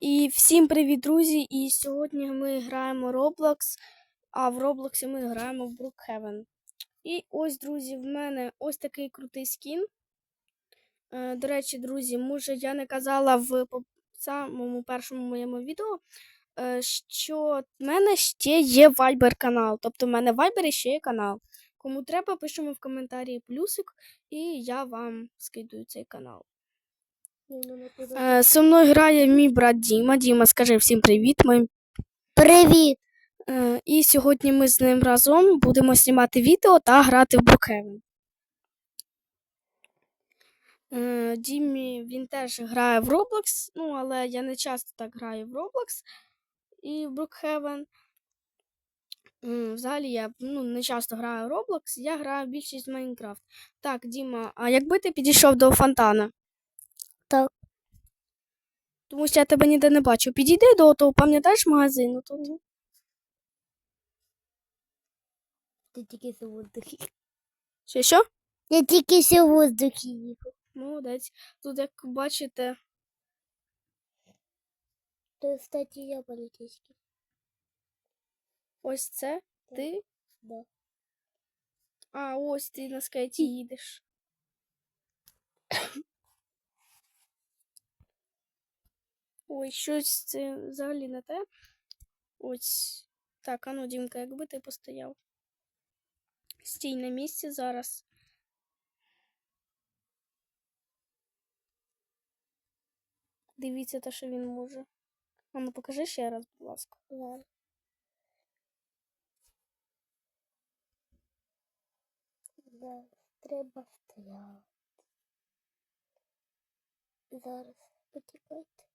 І всім привіт, друзі! І сьогодні ми граємо Roblox, а в Roblox ми граємо в Brookhaven. І ось, друзі, в мене ось такий крутий скін. Е, До речі, друзі, може, я не казала в самому першому моєму відео, е, що в мене ще є Viber канал. Тобто в мене Viber ще є канал. Кому треба, пишемо в коментарі плюсик, і я вам скидаю цей канал. Е, Зі мною грає мій брат Діма. Діма, скажи всім привіт. Ми... Привіт! Е, І сьогодні ми з ним разом будемо знімати відео та грати в. Е, Дімі він теж грає в Roblox, ну, але я не часто так граю в Roblox і в Brookhaven. Взагалі я ну, не часто граю в Roblox, я граю більшість в Майнкрафт. Так, Діма, а якби ти підійшов до фонтана? Так. Тому що я тебе ніде не бачу. Підійди до того, пам'ятаєш магазину тут? Ти тільки в воздухі. Що що? Я тільки в воздухі їхав. Молодець. Тут, як бачите, То, кстати, я поліцейський. ось це ти. Да. А ось ти на скейті їдеш. Ой, щось це взагалі не те. Ось. Так, ану, Дімка, якби ти постояв. Стій на місці зараз. Дивіться те, що він може. А ну покажи ще раз, будь ласка. Зараз. Зараз треба стояти. Зараз почекайте.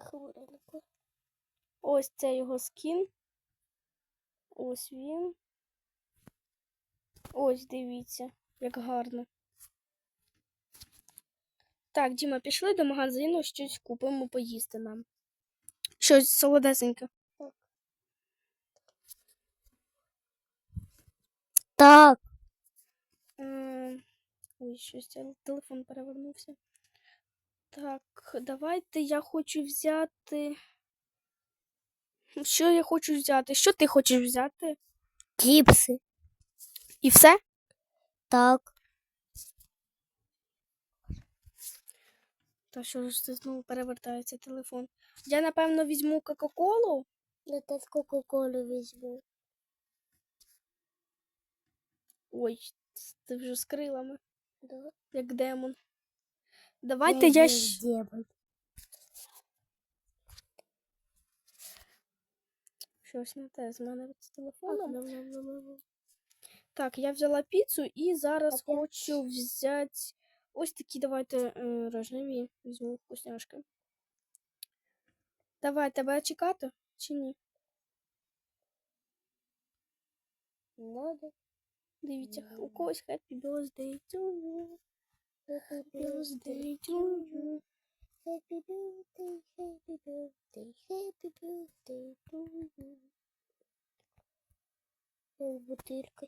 Хвилинку. Ось це його скін. Ось він. Ось дивіться, як гарно. Так, Діма, пішли до магазину, щось купимо поїсти нам. Щось солодесеньке. Так. Ем, Ой, щось телефон перевернувся. Так, давайте я хочу взяти. Що я хочу взяти? Що ти хочеш взяти? Чіпси. І все? Так. Та що ж це знову перевертається телефон? Я, напевно, візьму Кока-Колу. Я теж Кока-Колу візьму. Ой, ти вже з крилами, Да. як демон. Давайте я, є щ- демон. щось не те з мене з телефоном. Так, я взяла піцу і зараз Опять? хочу взяти ось такі давайте е, рожеві візьму вкусняшки. Давай, тебе чекати чи ні? Надо. Дивіться, у Мгм. когось happy birthday to you. Happy Birthday to you. Happy birthday, happy birthday, happy birthday to you. Ось бутирка.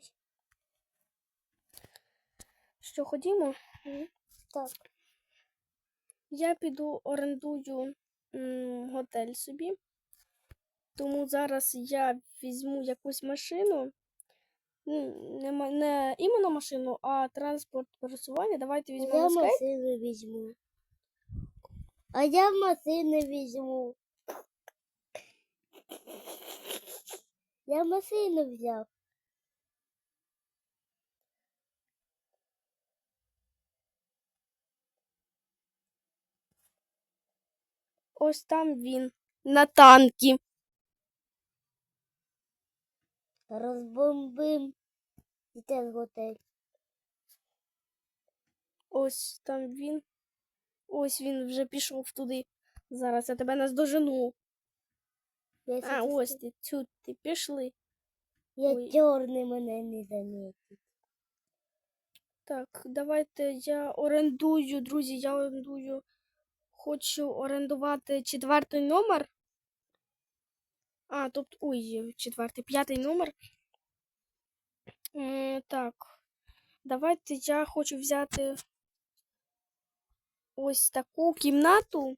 Що ходімо? Так, Я піду орендую м, готель собі. Тому зараз я візьму якусь машину. Не, не іменно машину, а транспорт пересування. Давайте візьмемо я скейт. машину візьму. А я машину візьму. Я машину взяв. Ось там він. На танкі. Розбомбим. І теж готель. Ось там він. Ось він вже пішов туди. Зараз я тебе наздожену. Я А, ось ти. Цю ти пішли. Я ой. чорний мене не замітить. Так, давайте я орендую, друзі, я орендую. Хочу орендувати четвертий номер. А, тобто, ой, четвертий, п'ятий номер. Е, так. Давайте я хочу взяти ось таку кімнату.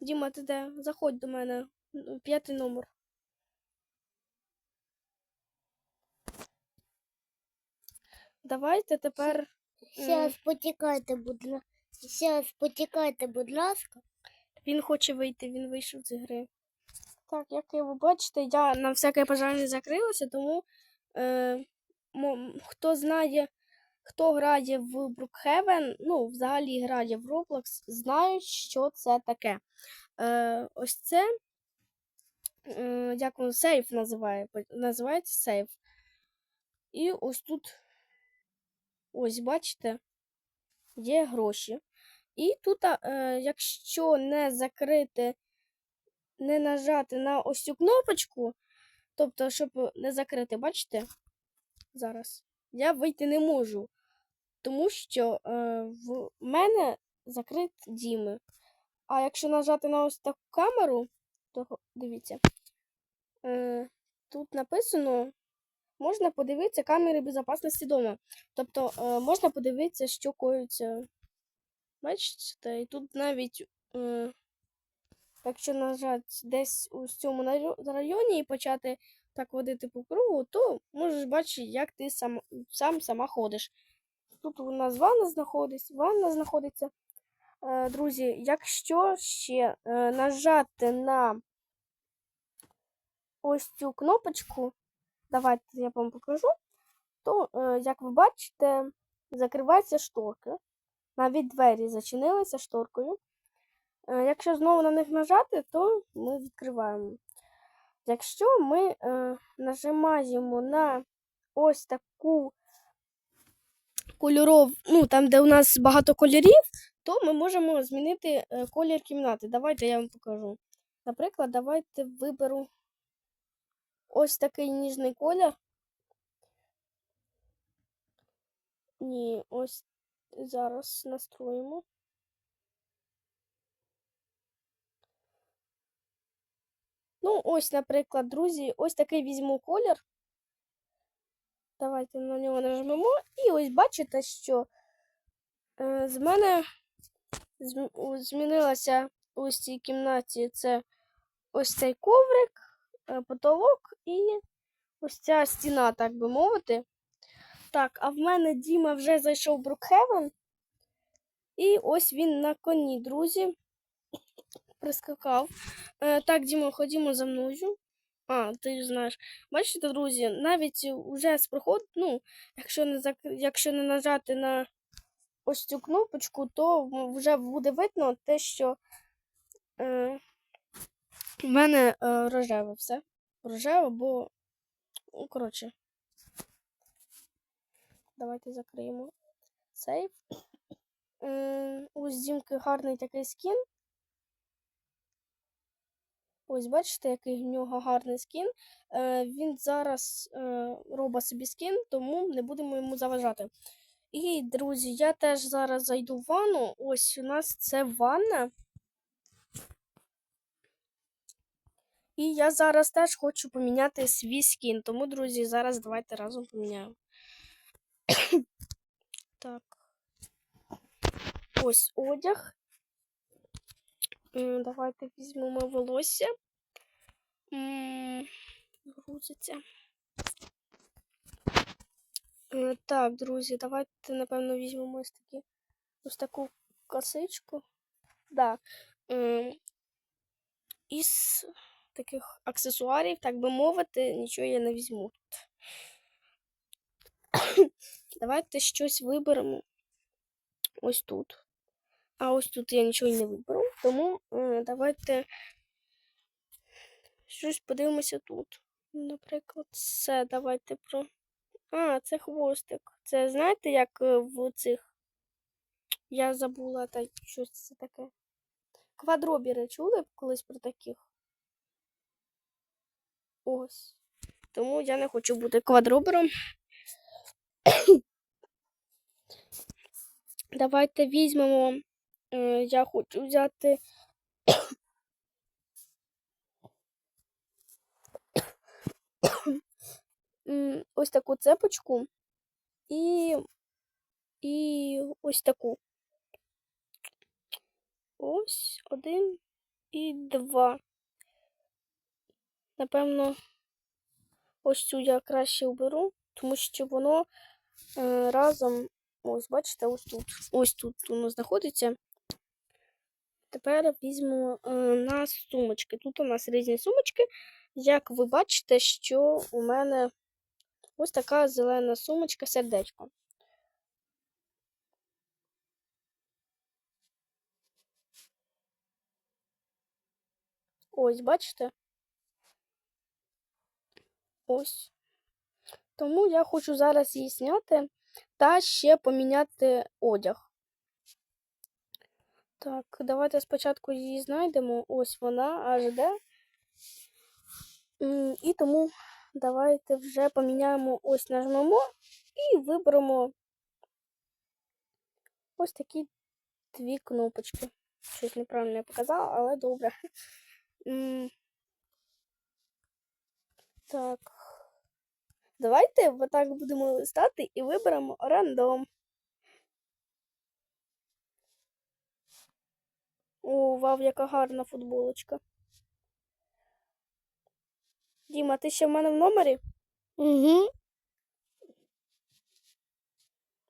Діма, ти де? Заходь до мене. П'ятий номер. Давайте тепер. Зараз потікайте, будь ласка. Зараз потікайте, будь ласка. Він хоче вийти, він вийшов з гри. Так, як ви бачите, я на всяке бажання закрилася, тому е, хто знає, хто грає в Brookhaven, ну, взагалі грає в Roblox, знають, що це таке. Е, ось це, е, як воно, сейф називає, називається сейф. І ось тут, ось бачите, є гроші. І тут, е, якщо не закрити, не нажати на ось цю кнопочку, тобто, щоб не закрити, бачите? Зараз я вийти не можу, тому що е, в мене закрит Діми. А якщо нажати на ось таку камеру, то дивіться, е, тут написано. Можна подивитися камери безпечності дома. Тобто е, можна подивитися, що коїться Бачите, і тут навіть, е, якщо нажати десь у цьому районі і почати так водити по кругу, то можеш бачити, як ти сам, сам сама ходиш. Тут у нас ванна знаходиться, ванна знаходиться. Е, друзі, якщо ще е, нажати на ось цю кнопочку, давайте я вам покажу, то, е, як ви бачите, закриваються шторки. Навіть двері зачинилися шторкою. Е, Якщо знову на них нажати, то ми відкриваємо. Якщо ми е, нажимаємо на ось таку кольоров, ну там, де у нас багато кольорів, то ми можемо змінити е, колір кімнати. Давайте я вам покажу. Наприклад, давайте виберу ось такий ніжний колір. Ні, ось зараз настроїмо. Ну, ось, наприклад, друзі, ось такий візьму колір. Давайте на нього нажмемо. І ось бачите, що е, з мене зм- змінилася у цій кімнаті це ось цей коврик, е, потолок і ось ця стіна, так би мовити. Так, а в мене Діма вже зайшов в Брукхевен. І ось він на коні, друзі. Прискакав. Е, так, Діма, ходімо за мною. А, ти ж знаєш. Бачите, друзі, навіть уже з проход, ну, якщо не зак... якщо не нажати на ось цю кнопочку, то вже буде видно те, що е, в мене е, рожеве все. Рожеве, бо. Ну, коротше. Давайте закриємо сейф. Е, ось Дімки гарний такий скін. Ось бачите, який в нього гарний скін. Е, він зараз е, робить собі скін, тому не будемо йому заважати. І, друзі, я теж зараз зайду в ванну. Ось у нас це ванна. І я зараз теж хочу поміняти свій скін. Тому, друзі, зараз давайте разом поміняємо. так. Ось одяг. Давайте візьмемо волосся. Грузиться. Е, Так, друзі, давайте, напевно, візьмемо ось такі ось таку косичку. Ем, Із таких аксесуарів, так би мовити, нічого я не візьму тут. Давайте щось виберемо ось тут. А ось тут я нічого не виберу. Тому е, давайте щось подивимося тут. Наприклад, це давайте про. А, це хвостик. Це знаєте, як е, в цих. Я забула та щось це таке. Квадробіри чули колись про таких? Ось. Тому я не хочу бути квадробером. Давайте візьмемо. Е, я хочу взяти. м, ось таку цепочку і, і ось таку. Ось один. і два. Напевно, ось цю я краще оберу, тому що воно е, разом, ось, бачите, ось тут. Ось тут воно знаходиться. Тепер візьмемо е, на сумочки. Тут у нас різні сумочки. Як ви бачите, що у мене ось така зелена сумочка сердечко. Ось, бачите? Ось. Тому я хочу зараз її зняти та ще поміняти одяг. Так, давайте спочатку її знайдемо. Ось вона, аж де. І тому давайте вже поміняємо ось нажмемо і виберемо ось такі дві кнопочки. Щось неправильно я показала, але добре. Так. Давайте отак будемо листати і виберемо рандом. О, вау, яка гарна футболочка. Діма, ти ще в мене в номері? Угу.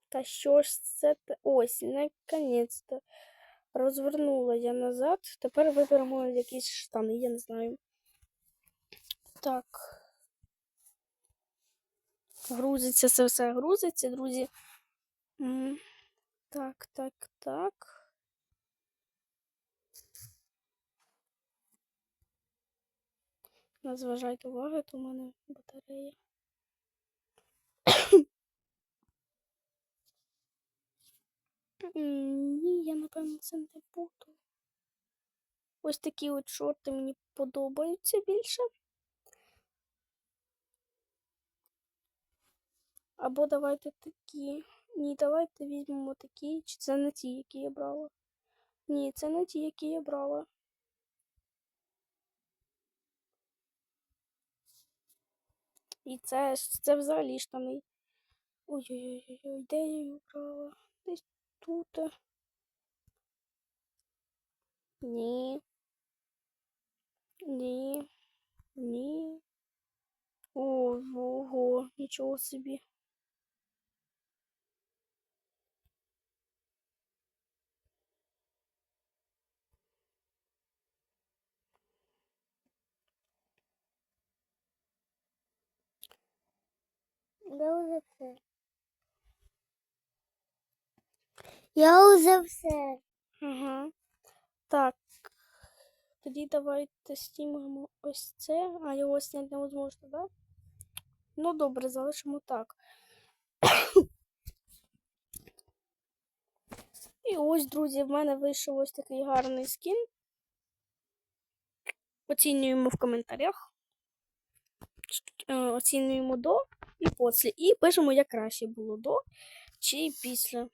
Та що ж це? Ось, наконець-то. Розвернула я назад. Тепер виберемо якісь штани, я не знаю. Так. Грузиться це все грузиться, друзі. Так, так, так. Не зважайте уваги, то в мене батарея. Ні, я напевно це не буду. Ось такі от шорти мені подобаються більше. Або давайте такі. Ні, давайте візьмемо такі. Чи це не ті, які я брала? Ні, це не ті, які я брала. І це, це взагалі штани. Ой-ой-ой, де я її брала? Десь тут. Ні. Ні. Ні. Ого, нічого собі. Я уже все. Я уже все. Ага. Так. Тоді давайте знімемо ось це. А його зняти невозможно, так? Да? Ну, добре, залишимо так. І ось, друзі, в мене вийшов ось такий гарний скін. Оцінюємо в коментарях. Е, Оцінюємо до і після. І пишемо, як краще було до чи після.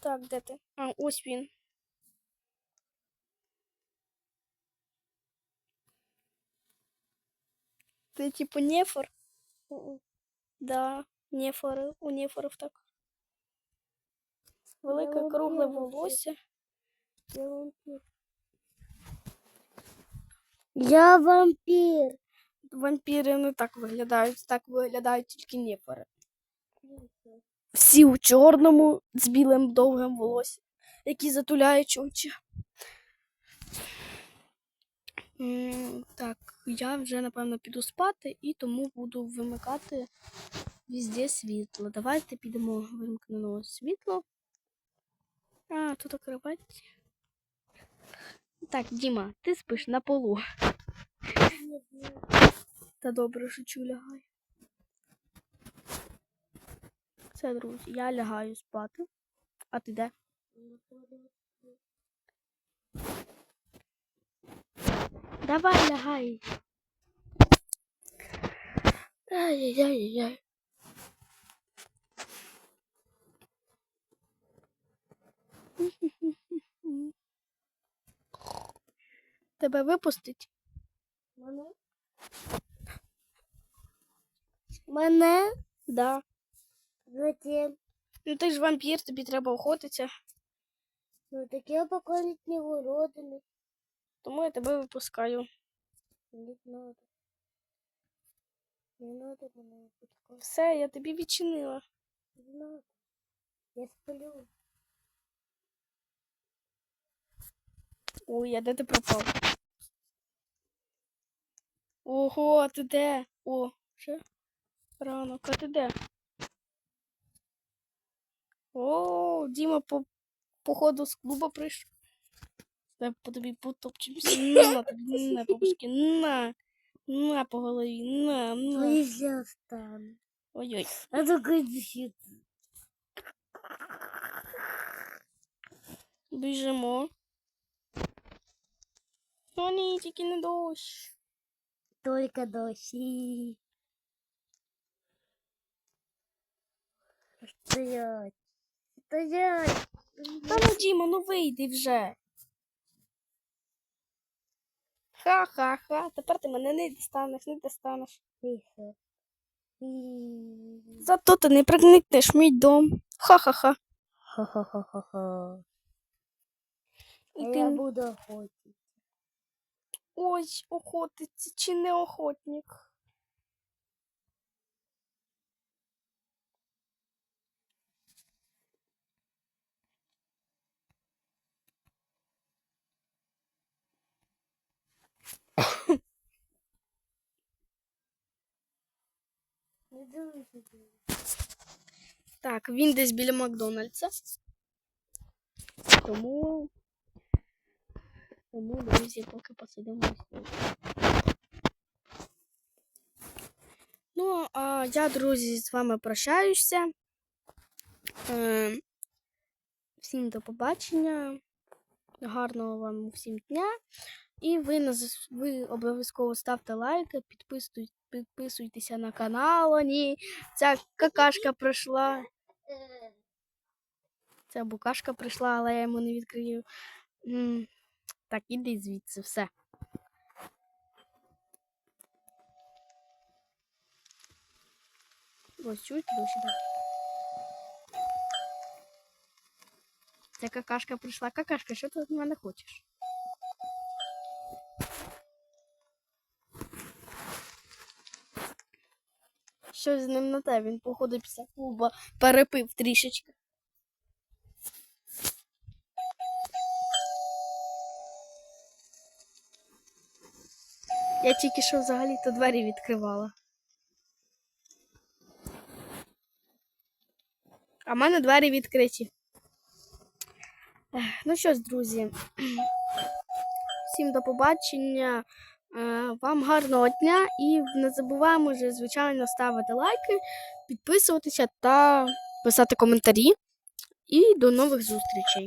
Так, де ти? А, ось він. Ти типу нефор? Да, нефори. У нефорів так. Велике кругле волосся. Я вампир. Я вампир. Вампіри не так виглядають, так виглядають тільки нефори. Всі у чорному з білим довгим волоссям, які затуляють очі. Так, я вже напевно піду спати і тому буду вимикати везде світло. Давайте підемо вимкнено світло. А, тут кровать. Так, Діма, ти спиш на полу. Та добре, шучу, лягай. Все, друзі, я лягаю спати. А ти де? Давай лягай. Ай-яй-яй-яй. Тебе випустить? Мене? Мене? Да. Затем. Ну ти ж вампір, тобі треба охотитися. Ну так я пока не голодный. Тому я тебе випускаю. Не надо. Не надо мене випускати. Все, я тобі відчинила. Не надо. Я сплю. Ой, а де ти пропав? Ого, ти де? О, вже ранок, а ти де? О, Діма по, походу з клуба прийшов. Дай по тобі потопчемося. На тобі, на бабушки, на. На по голові, на, на. Ой-ой. А такой дышит. Біжимо. О, ні, тільки не дощ. Только дождь. Стоять. Стоять. Та ну, Діма, ну вийди вже. Ха-ха-ха, тепер ти мене не дістанеш, не дістанеш. Тихо. Зато ти не проникнеш мій дом. Ха-ха-ха. Ха-ха-ха-ха-ха. І ти... я буду охотить. Ой, охотиться чи не охотник. Не дуже. Так, він десь біля Макдональдса. Тому. Тому, друзі, поки посидимо. Ну, а я, друзі, з вами прощаюся. Е, всім до побачення. Гарного вам всім дня. І ви, ви обов'язково ставте лайки, підписуй- підписуйтеся на канал. О, ні, ця какашка пройшла. Ця букашка прийшла, але я йому не відкрию. Так, іди звідси, все. Ось чуть іде. Ця какашка прийшла. Какашка, що ти від мене хочеш? Що з ним на те? Він, походу, після клуба перепив трішечки. Я тільки що взагалі-то двері відкривала. А в мене двері відкриті. Ну що ж, друзі, всім до побачення. Е, Вам гарного дня і не забуваємо вже, звичайно, ставити лайки, підписуватися та писати коментарі. І до нових зустрічей.